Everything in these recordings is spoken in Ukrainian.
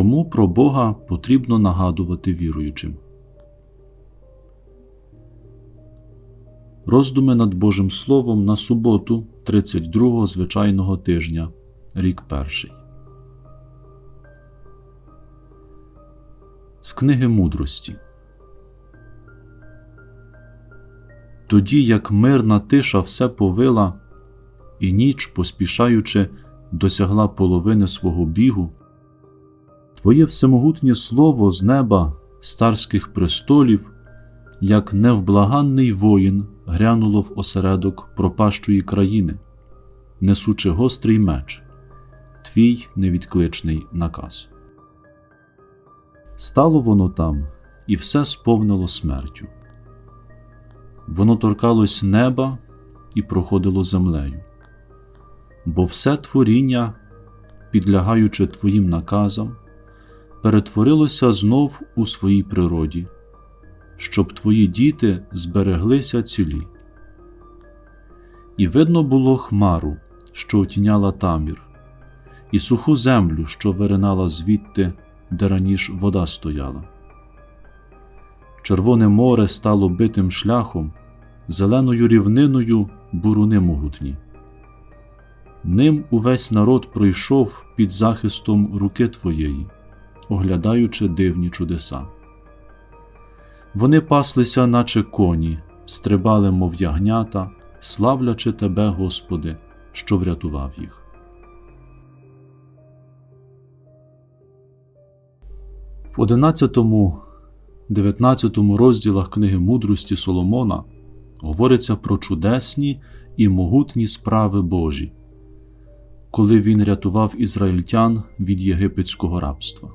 Чому про Бога потрібно нагадувати віруючим? Роздуми над Божим Словом на суботу 32-го звичайного тижня, рік перший. З книги мудрості. Тоді як мирна тиша все повила, і ніч, поспішаючи, досягла половини свого бігу, Твоє всемогутнє слово з неба, з царських престолів, як невблаганний воїн, грянуло в осередок пропащої країни, несучи гострий меч, твій невідкличний наказ. Стало воно там, і все сповнило смертю. Воно торкалось неба і проходило землею, бо все творіння, підлягаючи Твоїм наказам, перетворилося знов у своїй природі, щоб твої діти збереглися цілі. І видно було хмару, що отіняла тамір, і суху землю, що виринала звідти, де раніше вода стояла. Червоне море стало битим шляхом, зеленою рівниною буруни могутні. Ним увесь народ пройшов під захистом руки Твоєї оглядаючи дивні чудеса. Вони паслися, наче коні, стрибали, мов ягнята, славлячи Тебе, Господи, що врятував їх. В 11-19 розділах книги мудрості Соломона говориться про чудесні і могутні справи Божі, коли він рятував ізраїльтян від єгипетського рабства.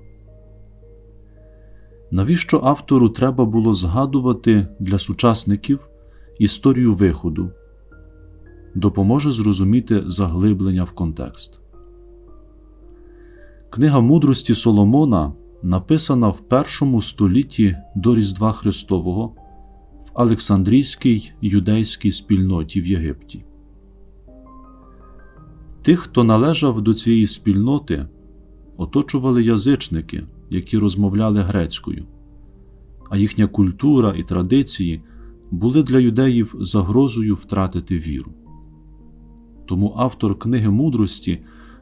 Навіщо автору треба було згадувати для сучасників історію виходу? Допоможе зрозуміти заглиблення в контекст. Книга мудрості Соломона написана в першому столітті до Різдва Христового в Олександрійській юдейській спільноті в Єгипті. Тих, хто належав до цієї спільноти, оточували язичники які розмовляли грецькою, а їхня культура і традиції були для юдеїв загрозою втратити віру. Тому автор книги мудрості,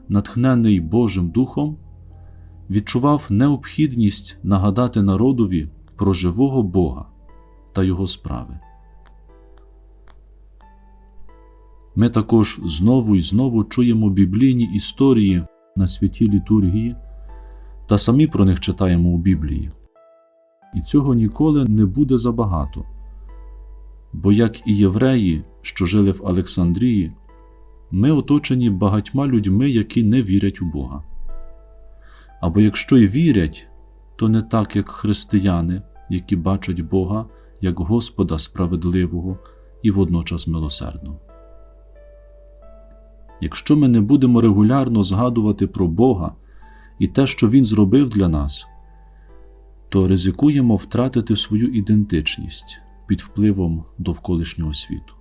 натхнений Божим Духом, відчував необхідність нагадати народові про живого Бога та Його справи. Ми також знову і знову чуємо біблійні історії на святій літургії та самі про них читаємо у Біблії. І цього ніколи не буде забагато. Бо, як і євреї, що жили в Олександрії, ми оточені багатьма людьми, які не вірять у Бога. Або якщо й вірять, то не так, як християни, які бачать Бога як Господа справедливого і водночас милосердного. Якщо ми не будемо регулярно згадувати про Бога і те, що Він зробив для нас, то ризикуємо втратити свою ідентичність під впливом довколишнього світу.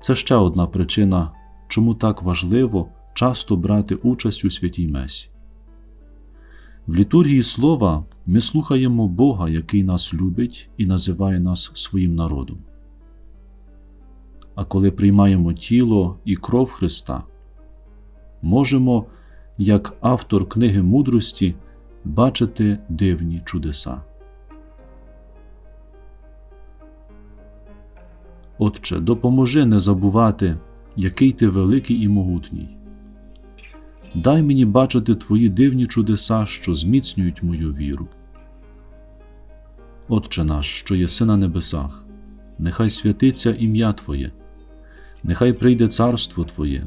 Це ще одна причина, чому так важливо часто брати участь у святій Месі. В літургії слова ми слухаємо Бога, який нас любить і називає нас своїм народом. А коли приймаємо тіло і кров Христа, можемо як автор книги мудрості бачити дивні чудеса. Отче, допоможи не забувати, який ти великий і могутній. Дай мені бачити Твої дивні чудеса, що зміцнюють мою віру. Отче наш, що єси на небесах, нехай святиться ім'я Твоє, нехай прийде царство Твоє,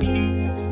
Bye.